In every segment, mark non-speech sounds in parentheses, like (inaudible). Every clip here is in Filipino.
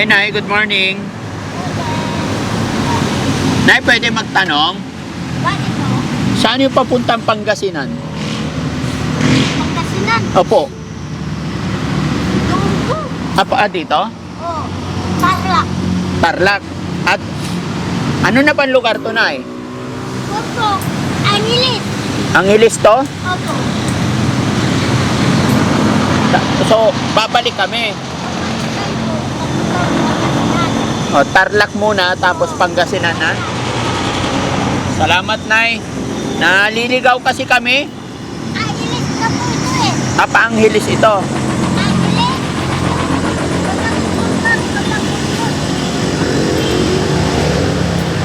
Nay, good morning. Nay, pwede magtanong? Bakit mo? Saan yung papuntang Pangasinan? Pangkasinan. Opo. Doon. Apo, ah, dito? Oh. Tarlac. Tarlac. At ano na pang lugar to, Nay? Opo. Angilis. Ang hilis to? Opo. So, babalik kami. O, Tarlac muna, tapos Pangasinan na. Salamat, Nay. Naliligaw kasi kami. Angilis na po ito eh. Apa ang hilis ito?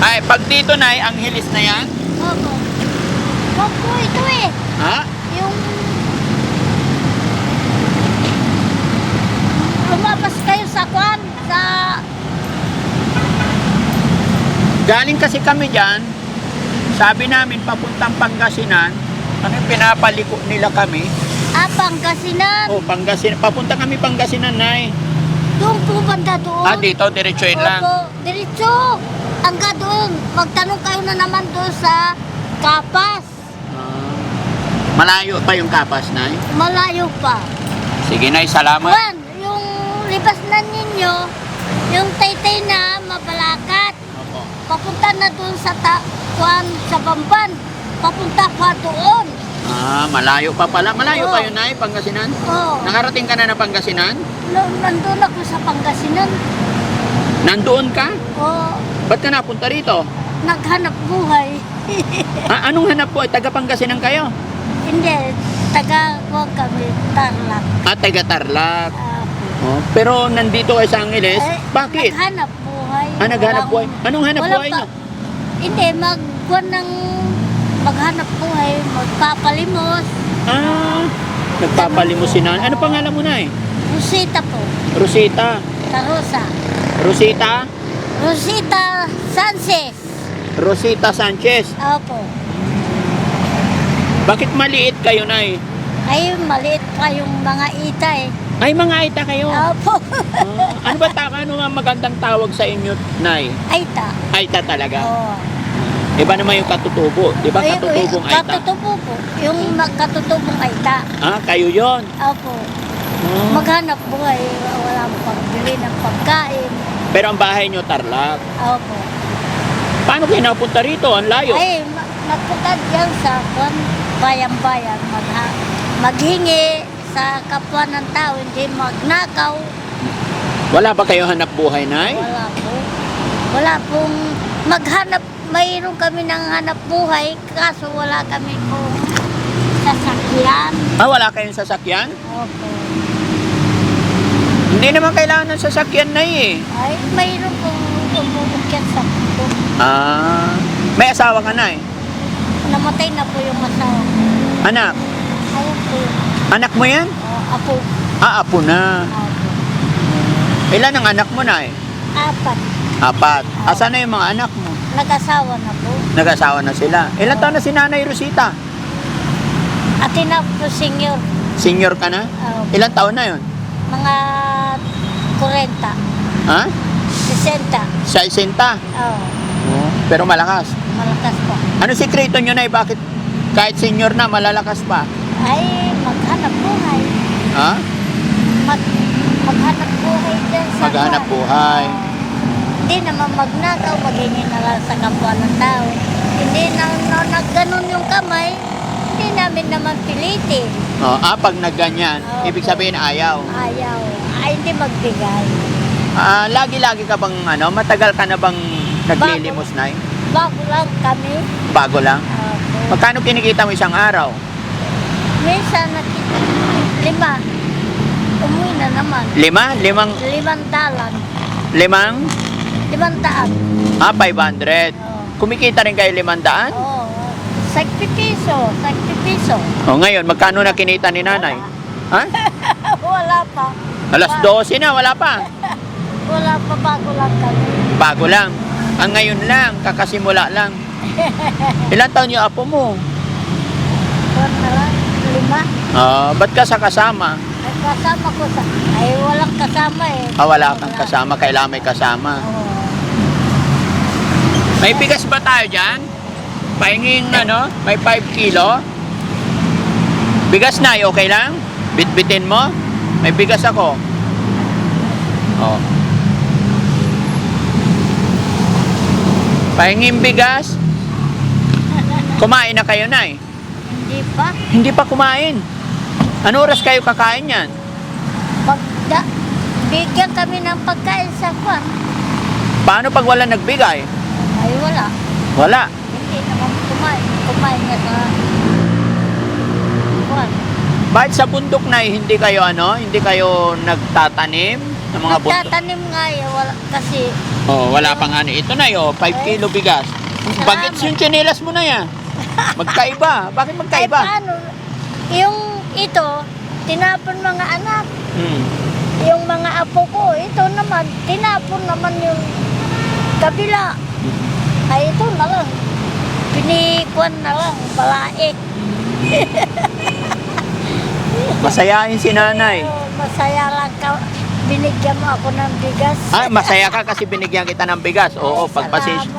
Ay, pag dito, Nay, ang hilis na yan. Opo. Wag po ito eh. Ha? Yung... Lumabas kayo sa kwan, sa... Galing kasi kami dyan, sabi namin papuntang Pangasinan, ano yung pinapaliko nila kami? Ah, Pangasinan. Oh, Pangasinan, papunta kami Pangasinan, Nay. Doon po banda doon. Ah, dito, diretsuin lang. Opo, diretso. Hanggang doon. Magtanong kayo na naman doon sa Kapas. Ah, malayo pa yung kapas, Nay. Malayo pa. Sige, Nay, salamat. Kwan, yung libas na ninyo, yung taytay na mabalakat. Papunta na doon sa ta kwan, sa Bamban. Papunta pa doon. Ah, malayo pa pala. Malayo Oo. pa yun, Nay, Pangasinan? Oh, Nakarating ka na ng Pangasinan? no- nandun ako sa Pangasinan. Nandoon ka? Oh, Ba't ka napunta rito? naghanap buhay. (laughs) Ah, anong hanap po? Taga Pangasinan kayo? Hindi, taga ko kami, Tarlac. Ah, taga Tarlac. Ah, Oh, pero nandito kayo sa Angeles. eh, Bakit? Naghanap. Ah, naghanap buhay. Anong hanap walang buhay pa- nyo? Hindi, magkuhan ng maghanap buhay, magpapalimos. Ah, nagpapalimusinan. Ano pangalan mo na eh? Rosita po, Rosita. Tarosa. Rosita? Rosita Sanchez. Rosita Sanchez. Opo. Bakit maliit kayo, Nay? Ay, maliit pa yung mga ita eh. Ay, mga Aita kayo. Opo. Ah, ano ba tama? Ano nga magandang tawag sa inyo, Nay? Aita. Aita talaga. Oo. Iba naman yung katutubo. Di ba katutubong Aita? Katutubo po. Yung mag- katutubong Aita. Ah, kayo yon. Opo. Ah. Maghanap buhay. Wala pagbili ng pagkain. Pero ang bahay nyo, Tarlac. Opo. Paano kayo napunta rito? Ang layo. Ay, nagpunta diyan sa bayan-bayan. Magha, maghingi sa kapwa ng tao, hindi magnakaw. Wala ba kayo hanap buhay, Nay? Wala po. Wala pong maghanap, mayroon kami ng hanap buhay, kaso wala kami pong sasakyan. Ah, wala kayong sasakyan? Opo. Hindi naman kailangan ng sasakyan, Nay eh. Ay, mayroon pong umubukyan sa puto. Ah, may asawa ka na eh. Namatay na po yung asawa ko. Anak. Ayun po Anak mo yan? oh, apo. Ah, apo na. Apo. Ilan ang anak mo na eh? Apat. Apat. Asan na yung mga anak mo? Nag-asawa na po. Nag-asawa na sila. Ilan taon na si Nanay Rosita? Ate na po senior. Senior ka na? Uh, Ilan taon na yon? mga 40. Ha? 60. Sa isinta. Oh, Pero malakas. malakas po. Ano sikreto nyo na Bakit kahit senior na, malalakas pa? Ay. Ha? Mag, maghanap buhay dyan sa Maghanap kwan. buhay. Hindi naman magnakaw, maghingi na lang sa kapwa ng tao. Hindi na, na nagganon yung kamay, hindi namin naman pilitin. Oh, ah, pag nagganyan, Opo. ibig sabihin ayaw. Ayaw. Ay, hindi magbigay. Ah, lagi-lagi ka bang ano, matagal ka na bang naglilimos na Bago lang kami. Bago lang. Opo. Magkano kinikita mo isang araw? Minsan nakita lima. Umuwi na naman. Lima? Limang, Limang dalan. limang? Limang daan. Ah, 500. Oo. Kumikita rin kayo limandaan? Oo. Sagpi piso. Sagpi piso. O ngayon, magkano na kinita ni nanay? Ha? (laughs) Wala pa. Alas 12 na, wala pa. (laughs) Wala pa bago lang kami. Bago lang. Ang ngayon lang, kakasimula lang. (laughs) Ilan taon yung apo mo? Kuwan na lang. Lima. Ah, ba't ka sa kasama? Ay, kasama ko sa... Ay, walang kasama eh. Ah, wala kang kasama. Kailangan may kasama. Oo. May bigas ba tayo dyan? Pahingin ano? May 5 kilo? Bigas na, okay lang? Bitbitin mo? May bigas ako. Oh. Pahingin bigas? (laughs) Kumain na kayo na eh. Hindi pa. Hindi pa kumain. Ano oras kayo kakain yan? Pag da, bigyan kami ng pagkain sa kwan. Paano pag wala nagbigay? Ay, wala. Wala. Hindi naman kumain. Kumain nga sa kwan. Bakit sa bundok na eh, hindi kayo ano? Hindi kayo nagtatanim ng mga bundok? Nagtatanim nga eh, wala, kasi Oh, wala pang ano. Ito na yo, 5 kilo bigas. Bagets yung tsinelas mo na yan. Magkaiba. Bakit ay magkaiba? paano, yung ito, tinapon mga anak, Hmm. yung mga apo ko, ito naman, tinapon naman yung kabila. Ay, ito na lang. Pinikwan na lang, balaik. (laughs) Masayahin si nanay. Oh, masaya lang ka. Binigyan mo ako ng bigas. Ah, masaya ka kasi binigyan kita ng bigas. Oo, Ay, pagpasensya,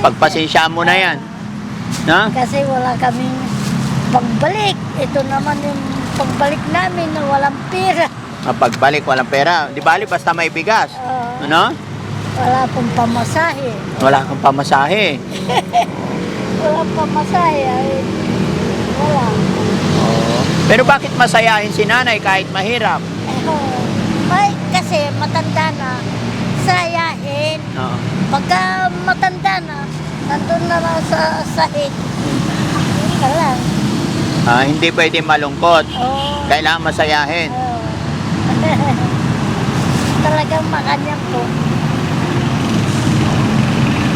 pagpasensya mo na yan. (laughs) Ha? Kasi wala kaming pagbalik. Ito naman yung pagbalik namin na walang pera. Ah, Pagbalik, walang pera. Di bali, basta may bigas. Ah, Ano? wala pong pamasahe. Wala kang pamasahe. (laughs) Wala pamasahe. Ay, wala. Oo. Pero bakit masayahin si nanay kahit mahirap? Oh. Ay, kasi matanda na. Sayahin. Oo. Pagka matanda na, nandun na lang sa sahig. Yun ka lang. Ah, hindi pwede malungkot. Oh. Kailangan masayahin. Oh. (laughs) Talagang makanyang po.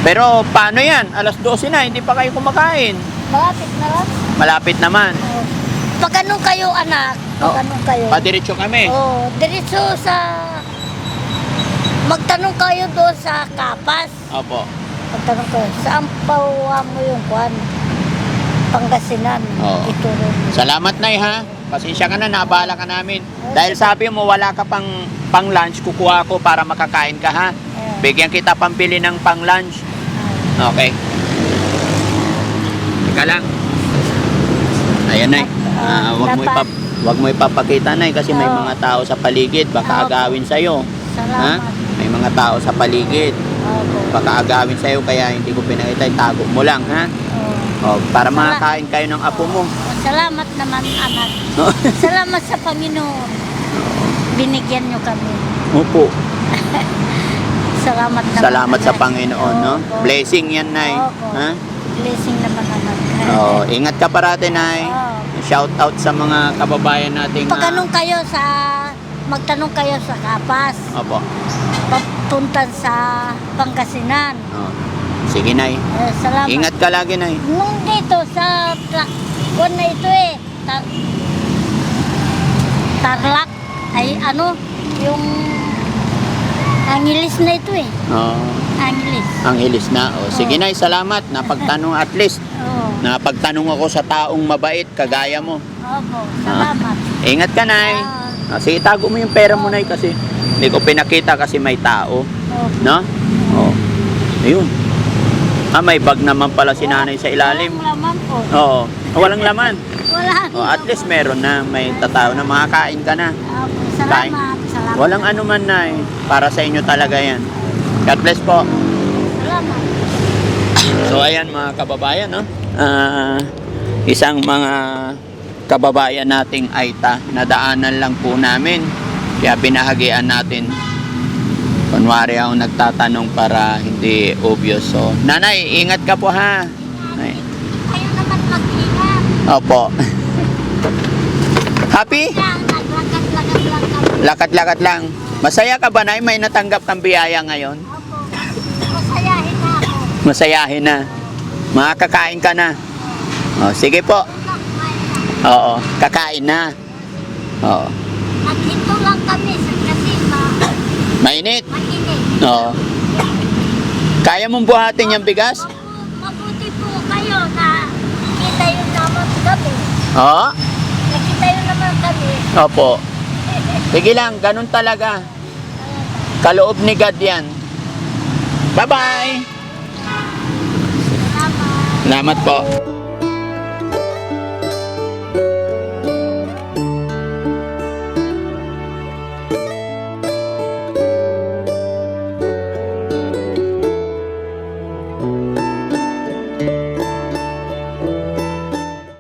Pero paano yan? Alas 12 na, hindi pa kayo kumakain. Malapit na lang. Malapit naman. Oh. Pag anong kayo, anak? Pag Oh. anong kayo? Padiretso kami. Oh, diretso sa... Magtanong kayo doon sa Kapas. Opo. Magtanong kayo, saan pauwa mo yung kwan? Pangasinan. Oo. Ituro. Salamat na ha. Pasensya ka na, nabala ka namin. Dahil sabi mo wala ka pang pang lunch, kukuha ko para makakain ka ha. Ayun. Bigyan kita pambili ng pang lunch. Okay. Teka lang. Ayan na. Ah, wag mo ipap wag mo ipapakita na kasi may mga tao sa paligid baka agawin sa Ha? Salamat. May mga tao sa paligid baka agawin sa kaya hindi ko pinakita, itago mo lang ha. Oo. Oh, para Sala- makakain kayo ng apo mo. Salamat naman, anak. Salamat sa Panginoon. Binigyan nyo kami. Opo. (laughs) Salamat naman. Salamat sa anak. Panginoon, no? Opo. Blessing yan, Nay. Opo. Ha? Blessing naman, anak. Oh, ingat ka parati, Nay. Oo. Shout out sa mga kababayan nating Pag ah, anong kayo sa... Magtanong kayo sa Kapas. Opo. Papuntan sa Pangasinan. Oh. Sige, Nay. Eh, salamat. Ingat ka lagi, Nay. Nung dito sa... Kuwan na ito eh. Tar- Tarlac. Ay ano? Yung... Angilis na ito eh. Oh, Angilis. ang hilis na. Oh, sige, Nay. Salamat. Napagtanong at least. Oo. Napagtanong ako sa taong mabait kagaya mo. Opo. Salamat. Ingat ka, Nay. Ah, sige, tago mo yung pera mo, Nay, kasi hindi ko pinakita kasi may tao. Opo. No? Oh. Ayun. Ah, may bag naman pala si nanay sa ilalim. Walang laman po. Oo. Ah, walang laman. Wala. Oh, at least meron na. May tataw na makakain ka na. Opo. Salamat. Salamat. Walang ano man na Para sa inyo talaga yan. God bless po. Salamat. So ayan mga kababayan, no? Ah, isang mga kababayan nating Aita, nadaanan lang po namin. Kaya binahagian natin. Kunwari ako nagtatanong para hindi obvious. So, nanay, ingat ka po ha. Ay, Kayo naman mag-ingat. Opo. Happy? Lakat-lakat lang. Masaya ka ba, Nay? May natanggap kang biyaya ngayon? Opo. Masayahin na ako. Masayahin na. Makakakain ka na. Oh, sige po. Oo, kakain na. Oo. Naghinto lang kami sa kasi ma Mainit. Oo. Kaya mong buhatin yung bigas? Mabu- Mabuti po kayo na kita yun naman kami. Oo. Nakita yun naman kami. Opo. Sige lang, ganun talaga. Kaloob ni God yan. Bye-bye! Salamat. Salamat po.